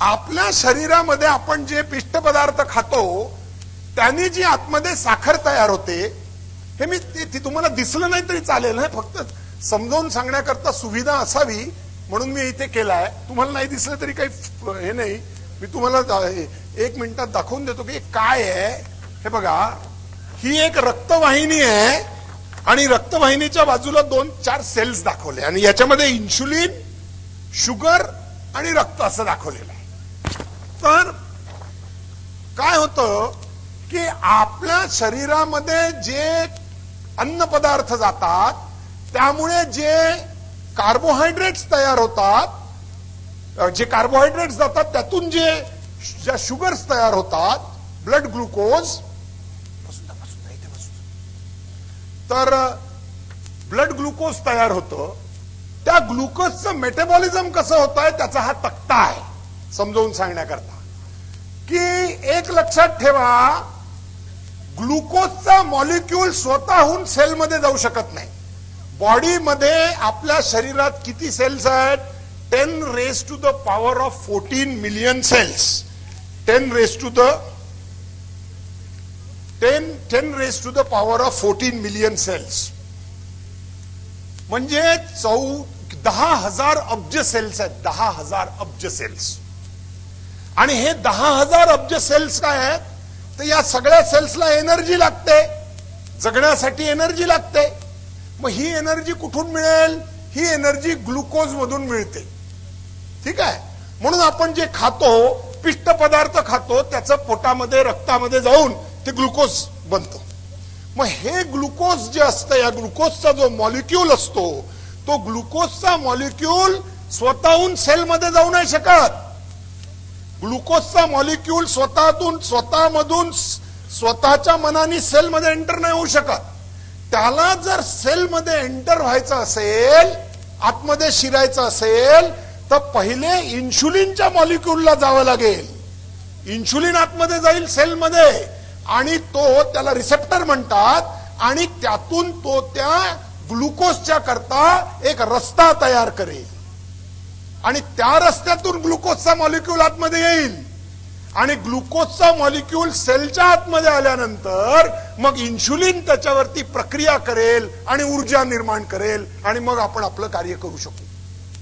आपल्या शरीरामध्ये आपण जे पिष्ट पदार्थ खातो त्यांनी जी आतमध्ये साखर तयार होते हे मी ते- ती तुम्हाला दिसलं नाही तरी चालेल ना फक्त समजावून सांगण्याकरता सुविधा असावी म्हणून मी इथे केलाय. तुम्हाला नाही दिसलं तरी काही हे नाही. मी तुम्हाला एक मिनिटात दाखवून देतो की काय आहे. हे बघा ही एक रक्तवाहिनी आहे आणि रक्तवाहिनीच्या बाजूला दोन चार सेल्स दाखवले आणि याच्यामध्ये इन्शुलिन शुगर आणि रक्त असं दाखवलेलं. आहे तर काय होतं की आपल्या शरीरामध्ये जे अन्न पदार्थ जातात त्यामुळे जे कार्बोहायड्रेट्स तयार होतात जे कार्बोहायड्रेट्स जातात त्यातून जे ज्या शुगर्स तयार होतात ब्लड ग्लुकोज तर ब्लड ग्लुकोज तयार होतं. त्या ग्लुकोजचं मेटाबॉलिझम कसं होत आहे त्याचा हा तक्ता आहे. समजावून सांगण्याकरता की एक लक्षात ठेवा ग्लुकोजचा मॉलिक्यूल स्वतःहून सेलमध्ये जाऊ शकत नाही. बॉडीमध्ये आपल्या शरीरात किती सेल्स आहेत? Ten raise to the power of fourteen million cells ten raise to the ten ten raise to the power of fourteen million cells म्हणजे चौ दहा हजार अब्ज सेल्स आहेत दहा हजार अब्ज सेल्स आणि हे दहा हजार अब्ज सेल्स काय आहेत? तर या सगळ्या सेल्सला एनर्जी लागते. जगण्यासाठी एनर्जी लागते. मग ही एनर्जी कुठून मिळेल? ही एनर्जी ग्लुकोज मधून मिळते. ठीक आहे? म्हणून आपण जे खातो पिष्ट पदार्थ खातो त्याचं पोटामध्ये रक्तामध्ये जाऊन ते ग्लुकोज बनतं. मग हे ग्लुकोज जे असतं या ग्लुकोजचा जो मॉलिक्यूल असतो तो ग्लुकोजचा मॉलिक्यूल स्वतःहून सेलमध्ये जाऊ नाही शकत. ग्लुकोजचा मॉलिक्यूल स्वतःतून स्वतःमधून स्वतःच्या मनाने सेलमध्ये एंटर नाही होऊ शकत. त्याला जर सेलमध्ये एंटर व्हायचं असेल आतमध्ये शिरायचं असेल तर पहिले इन्शुलिनच्या मॉलिक्यूलला जावं लागेल. इन्शुलिन आतमध्ये जाईल सेलमध्ये आणि तो त्याला रिसेप्टर म्हणतात आणि त्यातून तो त्या ग्लुकोजच्या करता एक रस्ता तयार करेल. आणि त्या रस्त्यातून ग्लुकोजचा मॉलिक्यूल आतमध्ये येईल. आणि ग्लुकोजचा मॉलिक्यूल सेलच्या आतमध्ये आल्यानंतर मग इन्शुलिन त्याच्यावरती प्रक्रिया करेल आणि ऊर्जा निर्माण करेल आणि मग आपण आपलं कार्य करू शकू.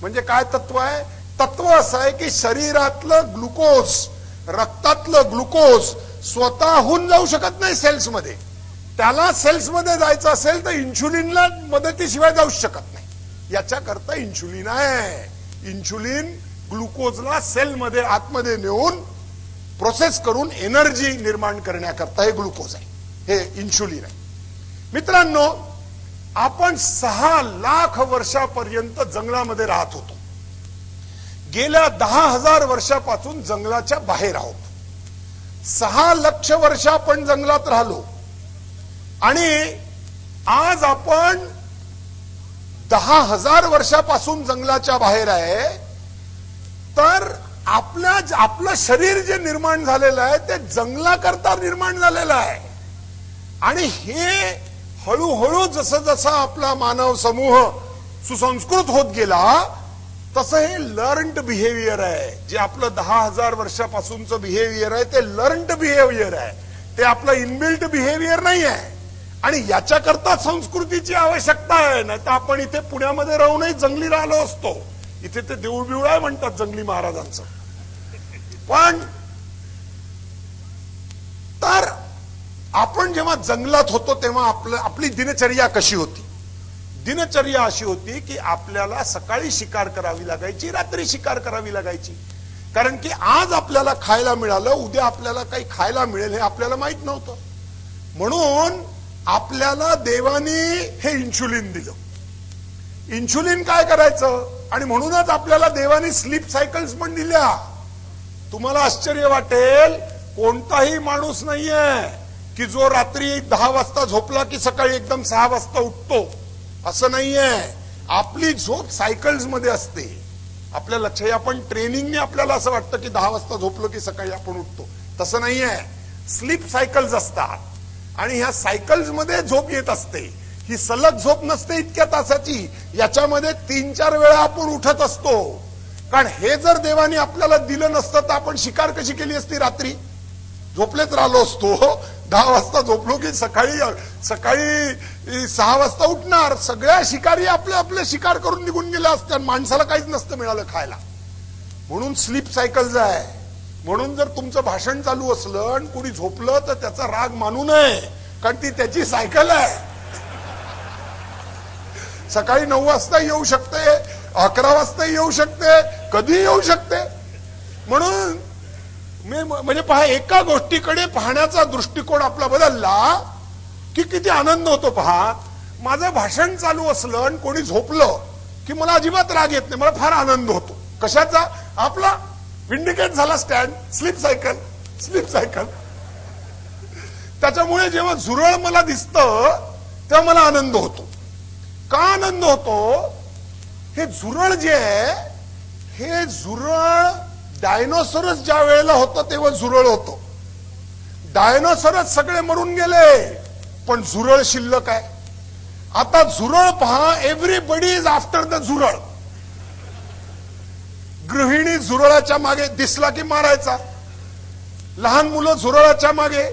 म्हणजे काय तत्व आहे? तत्व असं आहे की शरीरातलं ग्लुकोज रक्तातलं ग्लुकोज स्वतःहून जाऊ शकत नाही सेल्समध्ये. त्याला सेल्समध्ये जायचं असेल तर इन्शुलिनला मदतीशिवाय जाऊ शकत नाही. याच्याकरता इन्शुलिन आहे. इन्शुलिन ग्लुकोजला सेलमध्ये आतमध्ये नेऊन प्रोसेस करून एनर्जी निर्माण करण्याकरता हे ग्लुकोज आहे. हे इन्शुलिन आहे. मित्रांनो आपण सहा लाख वर्षापर्यंत जंगलामध्ये राहत होतो. गेल्या दहा हजार वर्षापासून जंगलाच्या बाहेर आहोत. सहा लक्ष वर्ष आपण जंगलात राहिलो. आणि आज आपण दहा हजार वर्षापासून जंगलाच्या बाहेर आहे तर आपल्या आपलं शरीर जे निर्माण झालेलं आहे ते जंगलाकरता निर्माण झालेलं आहे. आणि हे हळूहळू जसं जसं आपला मानव समूह सुसंस्कृत होत गेला तसं हे लर्नड बिहेवियर आहे. जे आपलं दहा हजार वर्षापासूनचं बिहेवियर आहे ते लर्नड बिहेवियर आहे. ते आपलं इनबिल्ट बिहेवियर नाही आहे. आणि याच्याकरता संस्कृतीची आवश्यकता आहे. ना तर आपण इथे पुण्यामध्ये राहूनही जंगली राहिलो असतो. इथे ते देऊळ आहे म्हणतात जंगली महाराजांचं. पण तर आपण जेव्हा जंगलात होतो तेव्हा आपलं आपली दिनचर्या कशी होती? दिनचर्या अशी होती की आपल्याला सकाळी शिकार करावी लागायची रात्री शिकार करावी लागायची. कारण की आज आपल्याला खायला मिळालं उद्या आपल्याला काही खायला मिळेल हे आपल्याला माहीत नव्हतं. म्हणून आपल्याला देवाने हे इन्शुलिन दिलं. इन्शुलिन काय करायचं? आणि म्हणूनच आपल्याला देवाने स्लीप सायकल्स पण दिल्या. तुम्हाला आश्चर्य वाटेल कोणताही माणूस नाहीये की जो रात्री दहा वाजता झोपला की सकाळी एकदम सहा वाजता उठतो. असं नाहीये. आपली झोप सायकल्समध्ये असते. आपल्या लक्ष आपण ट्रेनिंगने आपल्याला असं वाटतं की दहा वाजता झोपलो की सकाळी आपण उठतो. तसं नाहीये. स्लीप सायकल्स असतात. आणि ह्या सायकल्समध्ये झोप येत असते. ही सलग झोप नसते इतक्या तासाची. याच्यामध्ये तीन चार वेळा आपण उठत असतो. कारण हे जर देवाने आपल्याला दिलं नसतं तर आपण शिकार कशी केली असती रात्री? झोपलेच राहिलो असतो. दहा वाजता झोपलो की सकाळी सकाळी सहा वाजता उठणार. सगळ्या शिकारी आपल्या आपले शिकार करून निघून गेल्या आणि माणसाला काहीच नसतं मिळालं खायला. म्हणून स्लीप सायकल आहे. म्हणून जर तुमचं भाषण चालू असलं आणि कुणी झोपलं तर त्याचा राग मानू नये कारण ती त्याची सायकल आहे. सकाळी नऊ वाजता येऊ शकते अकरा वाजता येऊ शकते कधी येऊ शकते. म्हणून मी म्हणजे पहा एका गोष्टीकडे पाहण्याचा दृष्टिकोन आपला बदलला की किती आनंद होतो पहा. माझं भाषण चालू असलं आणि कोणी झोपलं की मला अजिबात राग येत नाही मला फार आनंद होतो. कशाचा? आपला विंडिकेट झाला stand slip cycle slip cycle. त्याच्यामुळे जेव्हा झुरळ मला दिसतं तेव्हा मला आनंद होतो. का आनंद होतो? हे झुरळ जे आहे हे झुरळ डायनोसरस ज्या वेळेला होतं तेव्हा झुरळ होतो. डायनोसरस सगळे मरून गेले पण झुरळ शिल्लक आहे. आता झुरळ पहा एव्हरीबडी इज आफ्टर द झुरळ. गृहिणी झुरळाच्या मागे दिसला की मारायचा? लहान मुलं झुरळाच्या मागे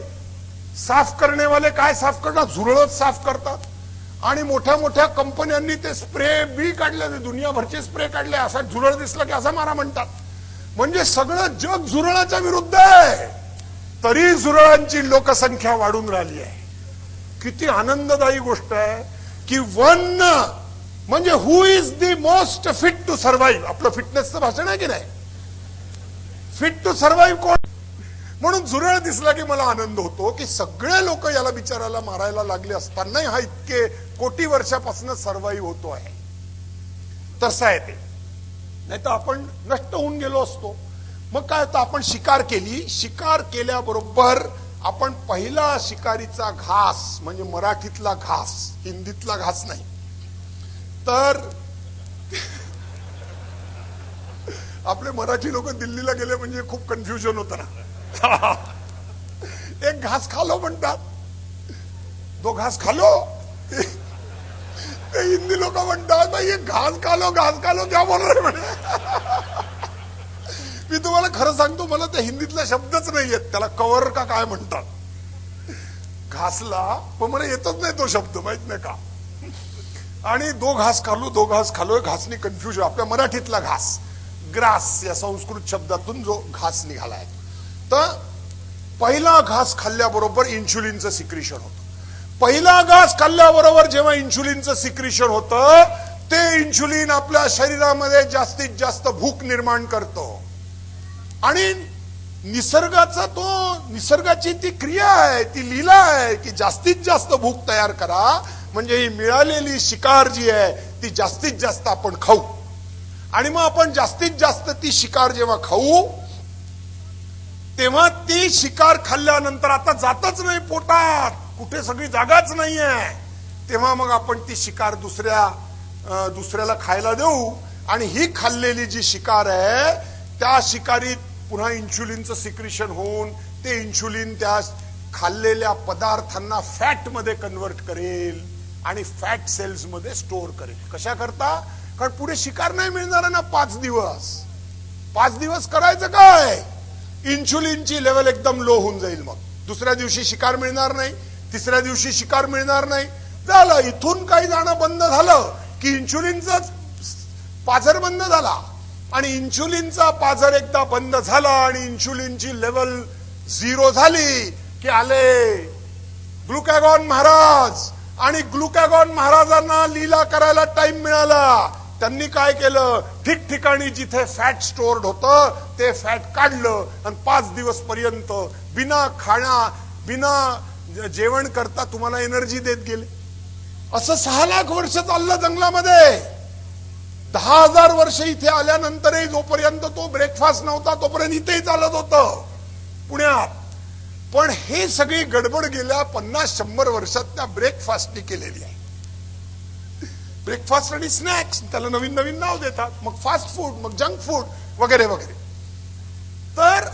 साफ करण्यावाले काय साफ करतात? झुरळच साफ करतात. आणि मोठ्या मोठ्या कंपन्यांनी ते स्प्रे बी काढले दुनियाभरचे स्प्रे काढले. असा झुरळ दिसला की असा मारा म्हणतात. म्हणजे सगळं जग झुरळाच्या विरुद्ध आहे. तरी झुरळांची लोकसंख्या वाढून राहिली आहे. किती आनंददायी गोष्ट आहे की वन म्हणजे who is the most fit to survive आपलं फिटनेसचं भाषण आहे की नाही? फिट टू सर्व्हाइव्ह कोण? म्हणून झुरळ दिसला की मला आनंद होतो की सगळे लोक याला बिचाराला मारायला लागले असतानाही हा इतके कोटी वर्षापासून सर्व्हाइव्ह होतो आहे. तसं आहे ते. नाही तर आपण नष्ट होऊन गेलो असतो. मग काय तर आपण शिकार केली. शिकार केल्याबरोबर आपण पहिला शिकारीचा घास म्हणजे मराठीतला घास हिंदीतला घास नाही. तर? आपले मराठी लोक दिल्लीला गेले म्हणजे खूप कन्फ्युजन होत ना. एक घास खालो म्हणतात. तो घास खालो. ते हिंदी लोक म्हणतात भाई घास खालो घास खालो त्या बोलणार म्हणे मी तुम्हाला खरं सांगतो मला त्या हिंदीतला शब्दच नाही येत त्याला कवर का काय म्हणतात? घासला पण मला येतच नाही तो शब्द माहीत नाही का? आणि दो घास खालो दो घास खालो घासनी कन्फ्युजन आपल्या मराठीतला घास ग्रास या संस्कृत शब्दातून जो घास निघाला आहे तर पहिला घास खाल्ल्याबरोबर इन्शुलिनचं सिक्रिशन होतं. पहिला घास खाल्ल्याबरोबर जेव्हा इन्शुलिनचं सिक्रिशन होतं ते इन्शुलिन आपल्या शरीरामध्ये जास्तीत जास्त भूक निर्माण करतो. आणि निसर्गाचा तो निसर्गाची ती क्रिया आहे ती लीला आहे की जास्तीत जास्त भूक तयार करा म्हणजे ही मिळालेली शिकार जी आहे ती जास्तीत जास्त आपण खाऊ. आणि मग आपण जास्तीत जास्त ती शिकार जेव्हा खाऊ तेव्हा ती शिकार खाल्ल्यानंतर आता जातच नाही पोटात. कुठे सगळी जागाच नाहीये. तेव्हा मग आपण ती शिकार दुसऱ्या दुसऱ्याला खायला देऊ. आणि ही खाल्लेली जी शिकार आहे त्या शिकारीत पुन्हा इन्शुलिनचं सिक्रिशन होऊन ते इन्शुलिन त्या खाल्लेल्या पदार्थांना फॅटमध्ये कन्वर्ट करेल. आणि फॅट सेल्समध्ये स्टोअर करेल. कशा करता? कारण पुढे शिकार नाही मिळणार ना पाच दिवस. पाच दिवस करायचं काय? इन्शुलिनची लेवल एकदम लो होऊन जाईल मग. दुसऱ्या दिवशी शिकार मिळणार नाही तिसऱ्या दिवशी शिकार मिळणार नाही. झालं इथून काही जाणं बंद झालं की इन्शुलिनचा पाझर बंद झाला. आणि इन्शुलिनचा पाझर एकदा बंद झाला आणि इन्शुलिनची लेवल झिरो झाली की आले. ग्लुकॅगॉन महाराज! आणि ग्लुकॅगॉन महाराजांना लीला करायला टाइम मिळाला. त्यांनी काय केलं? ठिकठिकाणी जिथे फॅट स्टोअर्ड होतं ते फॅट काढलं आणि पाच दिवस पर्यंत बिना खाणा बिना जेवण करता तुम्हाला एनर्जी देत गेले. असं सहा लाख वर्ष चाललं जंगलामध्ये. दहा हजार वर्ष इथे आल्यानंतरही जोपर्यंत तो ब्रेकफास्ट नव्हता तोपर्यंत इथेही चालत होतं. पुण्यात. पण हे सगळी गडबड गेल्या पन्नास शंभर वर्षात त्या ब्रेकफास्टनी केलेली आहे. ब्रेकफास्ट आणि स्नॅक्स त्याला नवीन नवीन नाव देतात. मग फास्ट फूड मग जंक फूड वगैरे वगैरे. तर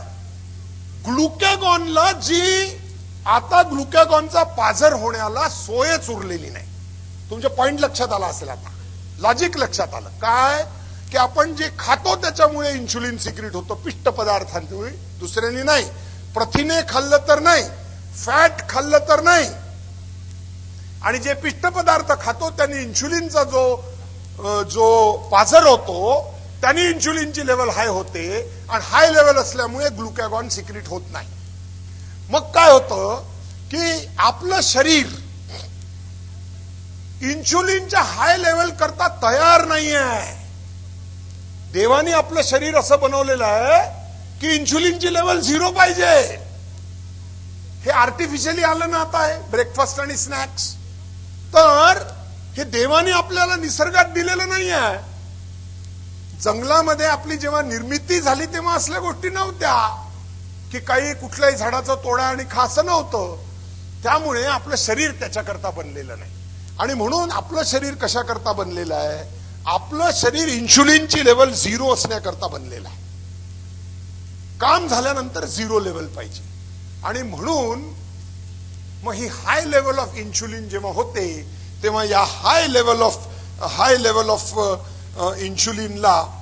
ग्लुकॅगॉनला जी आता ग्लुकॅगॉनचा पाझर होण्याला सोयच उरलेली नाही. तुमच्या पॉइंट लक्षात आला असेल आता. लॉजिक लक्षात आलं. काय? की आपण जे खातो त्याच्यामुळे इन्शुलिन सिक्रेट होतो पिष्ट पदार्थांमुळे दुसऱ्यांनी नाही. प्रथिने खाल्लं तर नाही फॅट खाल्लं तर नाही. आणि जे पिष्ट पदार्थ खातो त्यांनी इन्शुलिनचा जो जो पाझर होतो त्यांनी इन्शुलिनची लेवल हाय होते. आणि हाय लेवल असल्यामुळे ग्लुकॅगॉन सिक्रिट होत नाही. मग काय होतं की आपलं शरीर इन्शुलिनच्या हाय लेवल करता तयार नाहीये. देवाने आपलं शरीर असं बनवलेलं आहे की इन्शुलिनची लेवल झिरो पाहिजे. हे आर्टिफिशियली आलं ना आता आहे ब्रेकफास्ट आणि स्नॅक्स तर हे देवाने आपल्याला निसर्गात दिलेलं नाही आहे जंगलामध्ये आपली जेव्हा निर्मिती झाली तेव्हा असल्या गोष्टी नव्हत्या की काही कुठल्याही झाडाचा तोडा आणि खास नव्हतं. त्यामुळे आपलं शरीर त्याच्याकरता बनलेलं नाही. आणि म्हणून आपलं शरीर कशाकरता बनलेलं आहे? आपलं शरीर इन्शुलिनची लेवल झिरो असण्याकरता बनलेलं आहे. काम झाल्यानंतर झिरो लेवल पाहिजे. आणि म्हणून मग ही हाय लेवल ऑफ इन्शुलिन जेव्हा होते तेव्हा या high level of high level of इन्शुलिनला